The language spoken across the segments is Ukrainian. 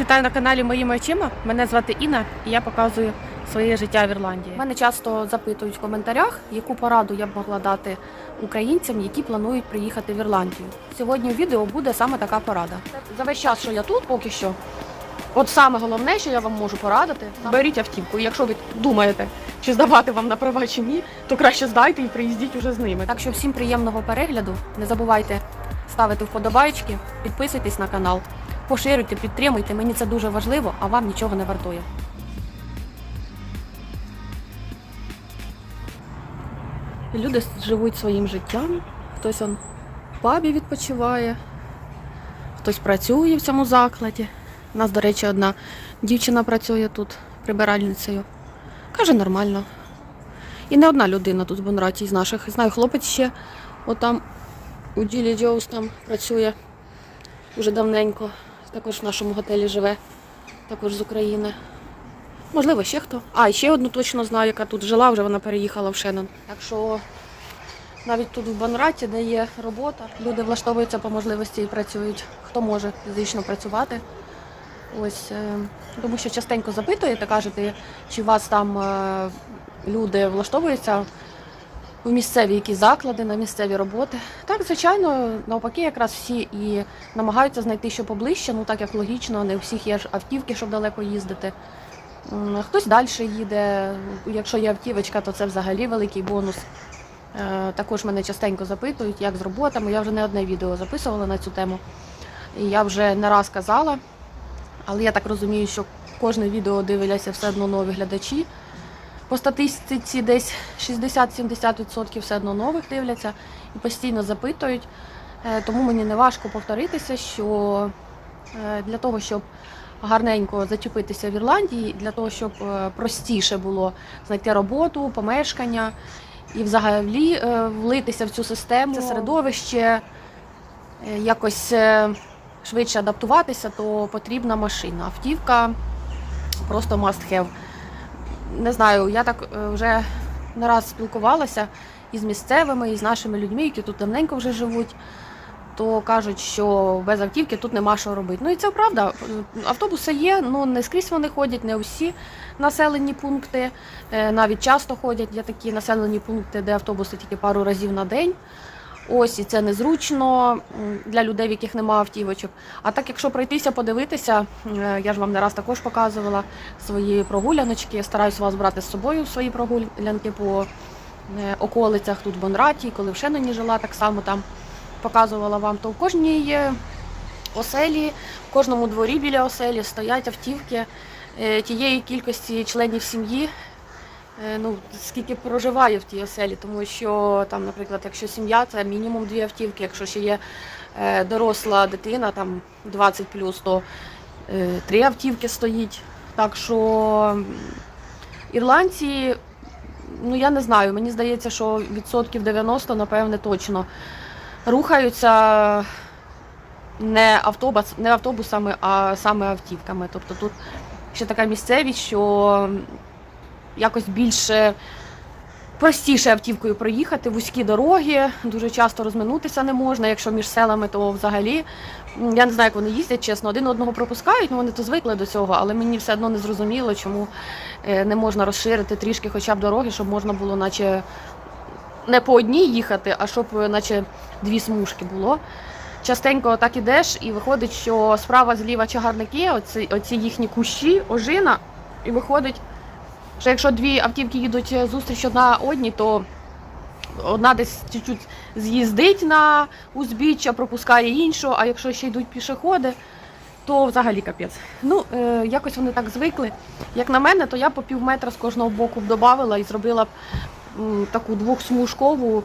Всіх вітаю на каналі Моїми очима. Мене звати Інна і я показую своє життя в Ірландії. Мене часто запитують в коментарях, яку пораду я б могла дати українцям, які планують приїхати в Ірландію. Сьогодні у відео буде саме така порада. За весь час, що я тут, поки що. От саме головне, що я вам можу порадити, беріть автівку. І якщо ви думаєте, чи здавати вам на права чи ні, то краще здайте і приїздіть уже з ними. Так що всім приємного перегляду. Не забувайте ставити вподобайки, підписуйтесь на канал, поширюйте, підтримуйте. Мені це дуже важливо, а вам нічого не вартує. Люди живуть своїм життям. Хтось он в пабі відпочиває, хтось працює в цьому закладі. У нас, до речі, одна дівчина працює тут прибиральницею. Каже, нормально. І не одна людина тут в Бонраті з наших. Знаю, хлопець ще отам у Ділі Джоус там працює вже давненько. Також в нашому готелі живе, також з України. Можливо, ще хто. А, ще одну точно знаю, яка тут жила, вже вона переїхала в Шеннон. Так що навіть тут в Бонраті, де є робота, люди влаштовуються по можливості і працюють, хто може фізично працювати. Ось, е, тому що частенько запитуєте, кажете, чи у вас там е, люди влаштовуються в місцеві якісь заклади, на місцеві роботи. Так, звичайно, навпаки, якраз всі і намагаються знайти що поближче, ну так як логічно, не у всіх є ж автівки, щоб далеко їздити. Хтось далі їде. Якщо є автівочка, то це взагалі великий бонус. Е, Також мене частенько запитують, як з роботами. Я вже не одне відео записувала на цю тему. І я вже не раз казала, але я так розумію, що кожне відео дивляться все одно нові глядачі. По статистиці десь 60-70% все одно нових дивляться і постійно запитують. Е, Тому мені не важко повторитися, що е, для того, щоб гарненько зачепитися в Ірландії, для того, щоб е, простіше було знайти роботу, помешкання і взагалі влитися в цю систему, це середовище, якось швидше адаптуватися, то потрібна машина. Автівка просто must have. Не знаю, я так е, вже не раз спілкувалася із місцевими, і з нашими людьми, які тут давненько вже живуть. То кажуть, що без автівки тут нема що робити. Ну і це правда. Автобуси є, ну не скрізь вони ходять, не усі населені пункти. Е, Навіть часто ходять є такі населені пункти, де автобуси тільки пару разів на день. Ось і це незручно для людей, в яких нема автівочок. А так, якщо пройтися, подивитися, е, я ж вам не раз також показувала свої прогуляночки. Я стараюся вас брати з собою в свої прогулянки по е, околицях тут в Бонраті, коли в Шеноні жила, так само там показувала вам, то в кожній е, оселі, в кожному дворі біля оселі стоять автівки тієї кількості членів сім'ї, ну, скільки проживає в тій оселі, тому що там, наприклад, якщо сім'я, це мінімум дві автівки, якщо ще є е, доросла дитина, там 20 то е, три автівки стоїть. Так що ірландці, ну я не знаю, мені здається, що відсотків 90, напевне, точно рухаються не, автобус, не автобусами, а саме автівками. Тобто тут ще така місцевість, що якось більше простіше автівкою проїхати, вузькі дороги, дуже часто розминутися не можна. Якщо між селами, то взагалі я не знаю, як вони їздять, чесно, один одного пропускають, ну вони то звикли до цього, але мені все одно не зрозуміло, чому е, не можна розширити трішки хоча б дороги, щоб можна було, наче не по одній їхати, а щоб е, наче дві смужки було. Частенько так ідеш, і виходить, що справа зліва чагарники, оці, оці їхні кущі, ожина, і виходить, що якщо дві автівки їдуть е, зустріч одна одній, то одна десь чуть-чуть з'їздить на узбіччя, пропускає іншу, а якщо ще йдуть пішоходи, то взагалі капець. Ну, е, якось вони так звикли. Як на мене, то я по пів метра з кожного боку б додавала і зробила б м, таку двохсмужкову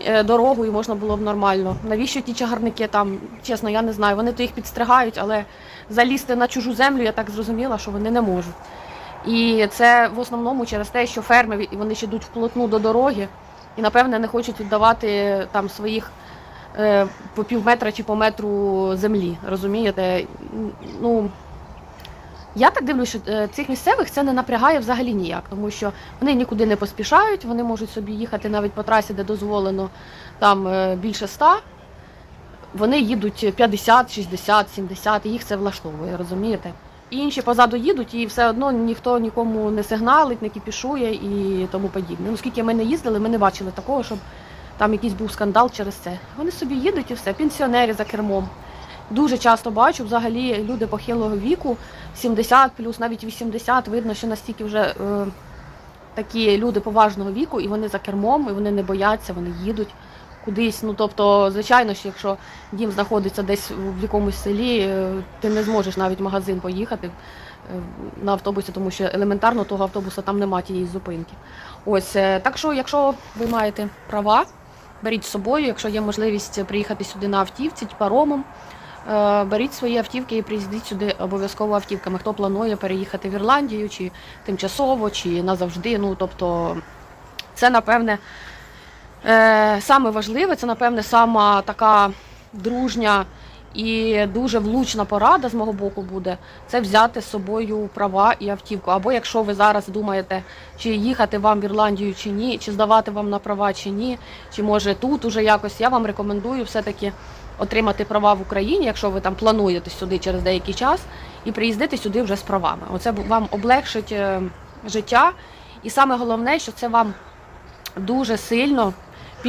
е, дорогу і можна було б нормально. Навіщо ті чагарники там, чесно, я не знаю. Вони то їх підстригають, але залізти на чужу землю я так зрозуміла, що вони не можуть. І це в основному через те, що ферми вони ще йдуть вплотну до дороги і, напевне, не хочуть віддавати там своїх е, по пів метра чи по метру землі. Розумієте? Ну, я так дивлюся, що е, цих місцевих це не напрягає взагалі ніяк, тому що вони нікуди не поспішають, вони можуть собі їхати навіть по трасі, де дозволено там е, більше ста. вони їдуть 50, 60, 70, і їх це влаштовує, розумієте? Інші позаду їдуть, і все одно ніхто нікому не сигналить, не кіпішує і тому подібне. Ну, скільки ми не їздили, ми не бачили такого, щоб там якийсь був скандал через це. Вони собі їдуть і все, пенсіонери за кермом. Дуже часто бачу, взагалі люди похилого віку, 70 плюс, навіть 80, видно, що настільки вже е, такі люди поважного віку, і вони за кермом, і вони не бояться, вони їдуть кудись. Ну тобто, звичайно, що якщо дім знаходиться десь в якомусь селі, е, ти не зможеш навіть в магазин поїхати е, на автобусі, тому що елементарно того автобуса там немає тієї зупинки. Ось е, так що, якщо ви маєте права, беріть з собою, якщо є можливість приїхати сюди на автівці, паромом. Беріть свої автівки і приїздіть сюди обов'язково автівками. Хто планує переїхати в Ірландію, чи тимчасово, чи назавжди. Ну тобто, це напевне е, саме важливе, це напевне сама така дружня і дуже влучна порада з мого боку буде це взяти з собою права і автівку. Або якщо ви зараз думаєте, чи їхати вам в Ірландію чи ні, чи здавати вам на права чи ні, чи може тут уже якось, я вам рекомендую все-таки отримати права в Україні, якщо ви там плануєте сюди через деякий час, і приїздити сюди вже з правами. Оце вам облегшить е, життя. І саме головне, що це вам дуже сильно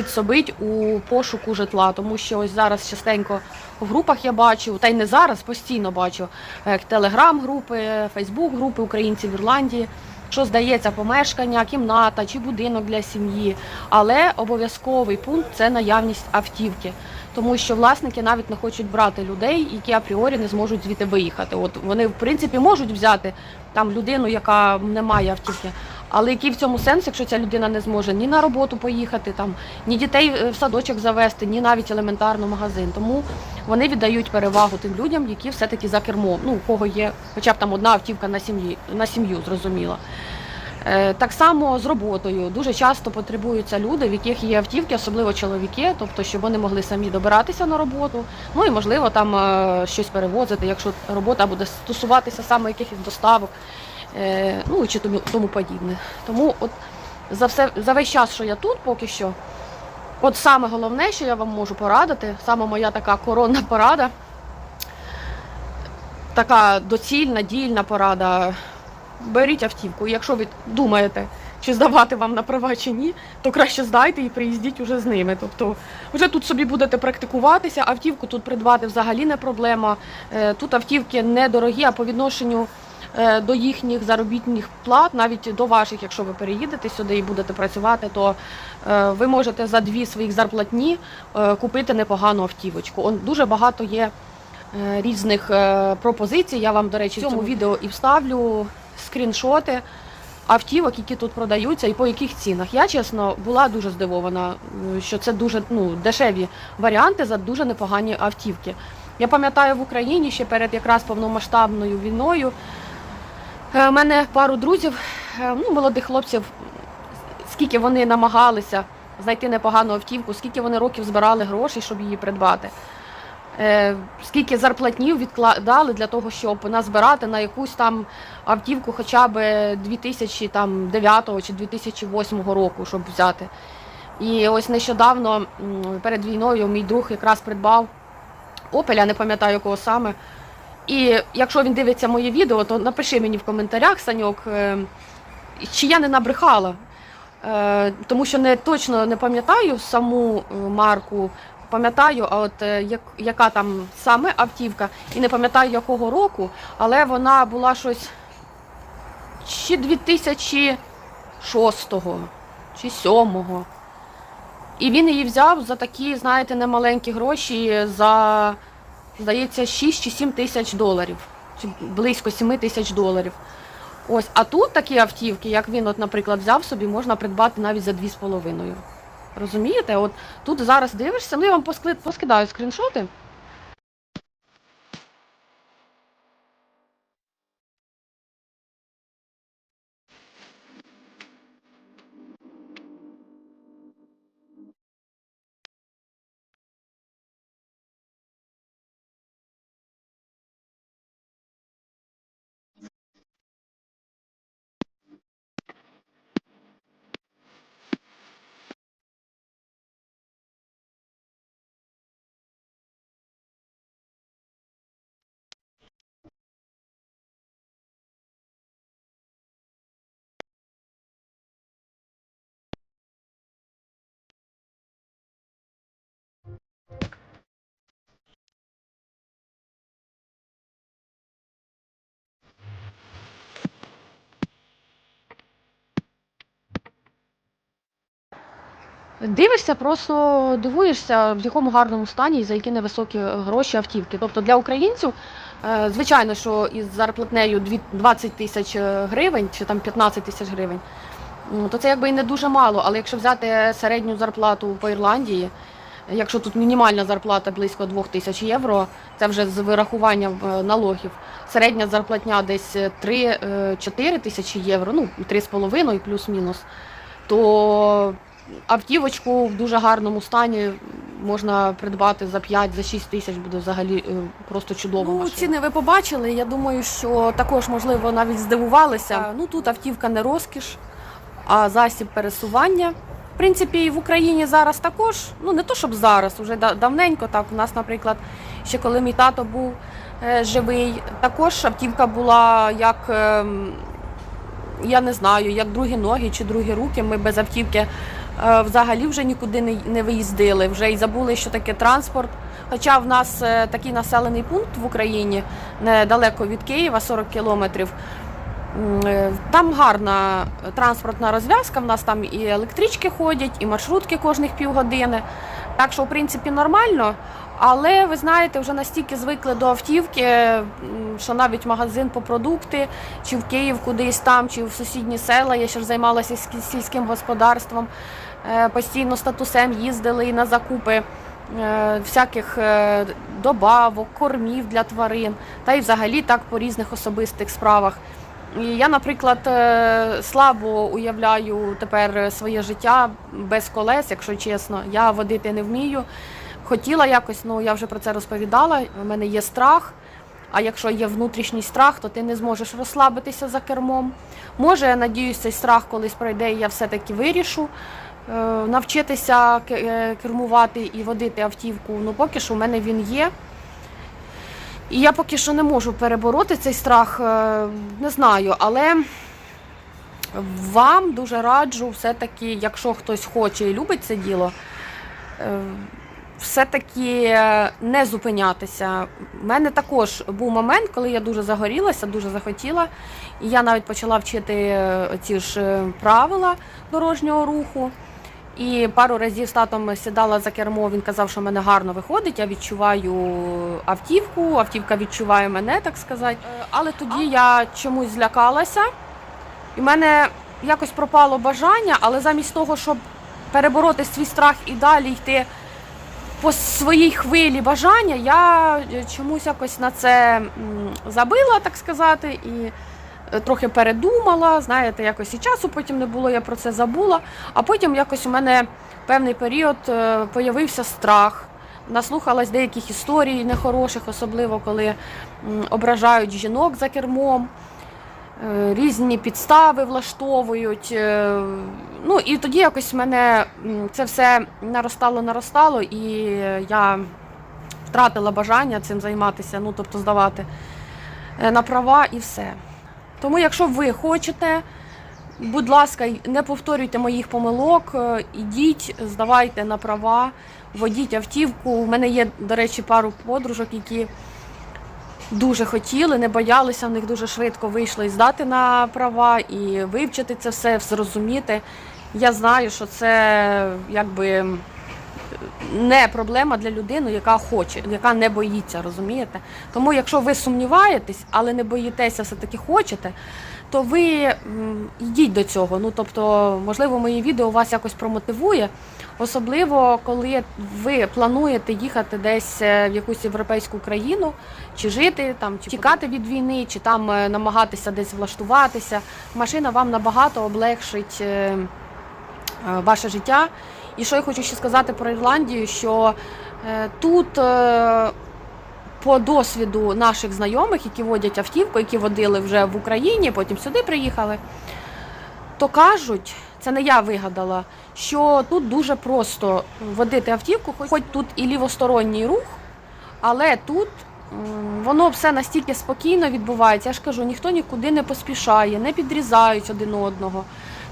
підсобить у пошуку житла, тому що ось зараз частенько в групах я бачу, та й не зараз, постійно бачу е, телеграм-групи, фейсбук-групи українців в Ірландії. Що здається, помешкання, кімната чи будинок для сім'ї, але обов'язковий пункт це наявність автівки, тому що власники навіть не хочуть брати людей, які апріорі не зможуть звідти виїхати. От вони в принципі можуть взяти там людину, яка не має автівки, але який в цьому сенс, якщо ця людина не зможе ні на роботу поїхати, там ні дітей е, в садочок завести, ні навіть елементарно магазин. Тому вони віддають перевагу тим людям, які все-таки за кермом. Ну, у кого є хоча б там одна автівка на сім'ї на сім'ю, зрозуміло. Е, Так само з роботою дуже часто потребуються люди, в яких є автівки, особливо чоловіки, тобто, щоб вони могли самі добиратися на роботу, ну і можливо там е, щось перевозити, якщо робота буде стосуватися саме якихось доставок, ну чи тому, тому подібне. Тому от за все за весь час, що я тут, поки що, от саме головне, що я вам можу порадити, саме моя така коронна порада, така доцільна, дільна порада. Беріть автівку. Якщо ви думаєте, чи здавати вам на права чи ні, то краще здайте і приїздіть уже з ними. Тобто вже тут собі будете практикуватися, автівку тут придбати взагалі не проблема. Е, Тут автівки недорогі, а по відношенню е, до їхніх заробітних плат, навіть до ваших, якщо ви переїдете сюди і будете працювати, то е, ви можете за дві своїх зарплатні е, купити непогану автівочку. Дуже багато є е, різних е, пропозицій. Я вам, до речі, в цьому відео і вставлю скріншоти автівок, які тут продаються, і по яких цінах. Я чесно була дуже здивована, е, що це дуже ну, дешеві варіанти за дуже непогані автівки. Я пам'ятаю в Україні ще перед якраз повномасштабною війною. Е, У мене пару друзів, е, ну, молодих хлопців, скільки вони намагалися знайти непогану автівку, скільки вони років збирали грошей, щоб її придбати. Е, скільки зарплатнів відкладали для того, щоб назбирати на якусь там автівку хоча б 2009 чи 2008 року, щоб взяти. І ось нещодавно перед війною мій друг якраз придбав Opel, я не пам'ятаю якого саме. І якщо він дивиться моє відео, то напиши мені в коментарях, Саньок, е, чи я не набрехала. Е, Тому що не точно не пам'ятаю саму е, марку, пам'ятаю, а от як, яка там саме автівка, і не пам'ятаю якого року, але вона була щось чи 2006 чи 2007. І він її взяв за такі, знаєте, немаленькі гроші, за, здається, 6 чи 7 тисяч доларів, чи близько 7 тисяч доларів. Ось, а тут такі автівки, як він, от, наприклад, взяв собі, можна придбати навіть за 2,5. Розумієте? От тут зараз дивишся, ну я вам поскидаю скріншоти. Дивишся, просто дивуєшся, в якому гарному стані і за які невисокі гроші автівки. Тобто для українців, е, звичайно, що із зарплатнею 20 тисяч е, гривень чи там 15 тисяч гривень, то це якби і не дуже мало. Але якщо взяти середню зарплату по Ірландії, якщо тут мінімальна зарплата близько 2 тисяч євро, це вже з вирахуванням е, налогів. Середня зарплатня десь 3-4 тисячі євро, ну 3,5 плюс-мінус, то автівочку в дуже гарному стані можна придбати за 5-6 тисяч, буде взагалі е, просто чудово. Ну, ціни ви побачили. Я думаю, що також, можливо, навіть здивувалися. Ну тут автівка не розкіш, а засіб пересування. В принципі, і в Україні зараз також, ну не то щоб зараз, уже да- давненько так. У нас, наприклад, ще коли мій тато був е, живий, також автівка була як. ем, я не знаю, як другі ноги чи другі руки. Ми без автівки взагалі вже нікуди не, не виїздили, вже й забули, що таке транспорт. Хоча в нас е, такий населений пункт в Україні недалеко від Києва, 40 кілометрів. Е, Там гарна транспортна розв'язка. В нас там і електрички ходять, і маршрутки кожних півгодини. Так що, в принципі, нормально. Але ви знаєте, вже настільки звикли до автівки, що навіть магазин по продукти, чи в Київ кудись там, чи в сусідні села. Я ще ж займалася сільським господарством. Е, Постійно статусем їздили і на закупи е, всяких е, добавок, кормів для тварин, та й взагалі так по різних особистих справах. І я, наприклад, слабо уявляю тепер своє життя без колес, якщо чесно. Я водити не вмію. Хотіла якось, ну я вже про це розповідала. У мене є страх. А якщо є внутрішній страх, то ти не зможеш розслабитися за кермом. Може, я надіюсь, цей страх колись пройде, і я все-таки вирішу навчитися е, кермувати і водити автівку. Ну, поки що в мене він є. І я поки що не можу перебороти цей страх, е, не знаю, але вам дуже раджу, все-таки, якщо хтось хоче і любить це діло, е, все-таки е, не зупинятися. У мене також був момент, коли я дуже загорілася, дуже захотіла. І я навіть почала вчити е, ці ж е, правила дорожнього руху. І пару разів з татом сідала за кермо, він казав, що в мене гарно виходить, я відчуваю автівку, автівка відчуває мене, так сказати. Е, Але тоді я чомусь злякалася, і в мене якось пропало бажання, але замість того, щоб перебороти свій страх і далі йти по своїй хвилі бажання, я чомусь якось на це забила, так сказати, і трохи передумала. Знаєте, якось і часу потім не було, я про це забула. А потім якось у мене певний період е, появився страх. Наслухалась деяких історій нехороших, особливо коли ображають жінок за кермом. Е, Різні підстави влаштовують. е, Ну і тоді якось мене це все наростало, наростало, і я втратила бажання цим займатися, ну тобто здавати на права і все. Тому, якщо ви хочете, будь ласка, не повторюйте моїх помилок, е, ідіть, здавайте на права, водіть автівку. У мене є, до речі, пару подружок, які дуже хотіли, не боялися, в них дуже швидко вийшло і здати на права, і вивчити це все, зрозуміти. Я знаю, що це якби не проблема для людини, яка хоче, яка не боїться, розумієте? Тому, якщо ви сумніваєтесь, але не боїтеся, все-таки хочете, то ви йдіть до цього. Ну тобто, можливо, моє відео вас якось промотивує. Особливо, коли ви плануєте їхати десь е, в якусь європейську країну, чи жити там, чи тікати від війни, чи там е, намагатися десь влаштуватися. Машина вам набагато облегшить е, ваше життя. І що я хочу ще сказати про Ірландію, що е, тут е, по досвіду наших знайомих, які водять автівку, які водили вже в Україні, потім сюди приїхали, то кажуть, це не я вигадала, що тут дуже просто водити автівку, хоч- тут і лівосторонній рух, але тут воно все настільки спокійно відбувається. Я ж кажу, ніхто нікуди не поспішає, не підрізають один одного.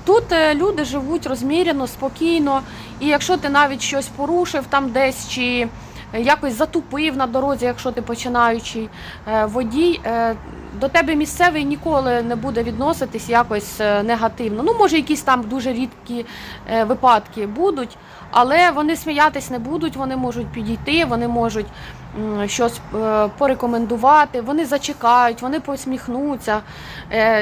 Тут е, люди живуть розмірено, спокійно, і якщо ти навіть щось порушив там десь чи якось затупив на дорозі, якщо ти починаючий е, водій, е, до тебе місцевий ніколи не буде відноситись якось е, негативно. Ну, може, якісь там дуже рідкі е, випадки будуть, але вони сміятись не будуть, вони можуть підійти, вони можуть щось е, порекомендувати, вони зачекають, вони посміхнуться.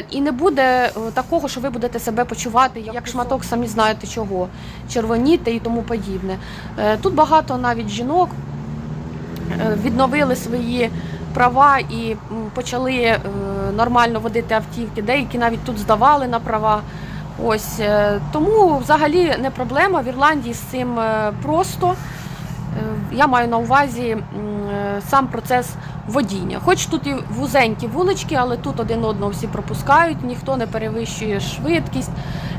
І не буде такого, що ви будете себе почувати як шматок, самі знаєте чого, червоніти і тому подібне. Тут багато навіть жінок відновили свої права і почали е, нормально водити автівки. Деякі навіть тут здавали на права. Ось е, тому взагалі не проблема. В Ірландії з цим е, просто. Я маю на увазі сам процес водіння. Хоч тут і вузенькі вулички, але тут один одного всі пропускають, ніхто не перевищує швидкість.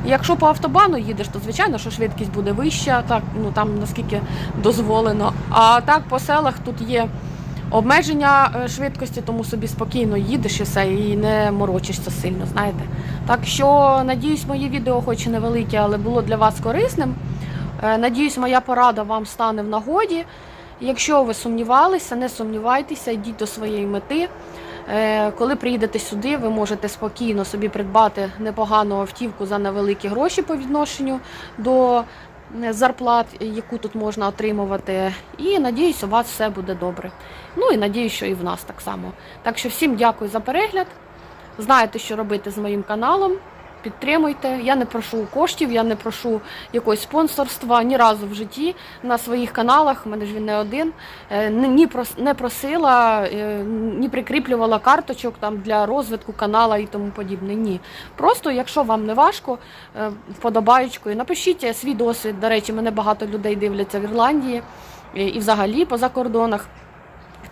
Якщо по автобану їдеш, то звичайно, що швидкість буде вища, так ну там наскільки дозволено. А так по селах тут є обмеження е, швидкості, тому собі спокійно їдеш і все, і не морочишся сильно, знаєте. Так що, надіюсь, мої відео, хоч і невелике, але було для вас корисним. Е, Надіюсь, моя порада вам стане в нагоді. Якщо ви сумнівалися, не сумнівайтеся, йдіть до своєї мети. Е, Коли приїдете сюди, ви можете спокійно собі придбати непогану автівку за невеликі гроші по відношенню до зарплат, яку тут можна отримувати. І надіюсь, у вас все буде добре. Ну і надіюсь, що і в нас так само. Так що всім дякую за перегляд. Знаєте, що робити з моїм каналом. Підтримуйте. Я не прошу коштів, я не прошу якогось спонсорства ні разу в житті на своїх каналах. У мене ж він не один. е, Ні не просила, е, ні прикріплювала карточок там для розвитку канала і тому подібне. Ні. Просто, якщо вам не важко, е, вподобаючкою, напишіть свій досвід. До речі, мене багато людей дивляться в Ірландії і взагалі по закордонах.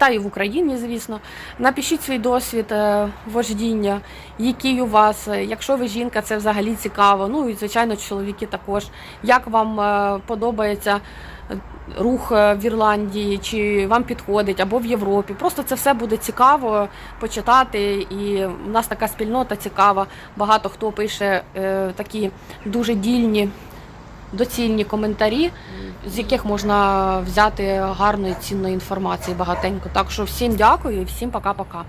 Та і в Україні, звісно. Напишіть свій досвід е, вождіння, який у вас. Якщо ви жінка, це взагалі цікаво. Ну і звичайно, чоловіки також. Як вам е, подобається рух е, в Ірландії, чи вам підходить або в Європі? Просто це все буде цікаво почитати. І в нас така спільнота цікава. Багато хто пише такі дуже дільні. Доцільні коментарі, з яких можна взяти гарної цінної інформації багатенько. Так що всім дякую і всім пока-пока.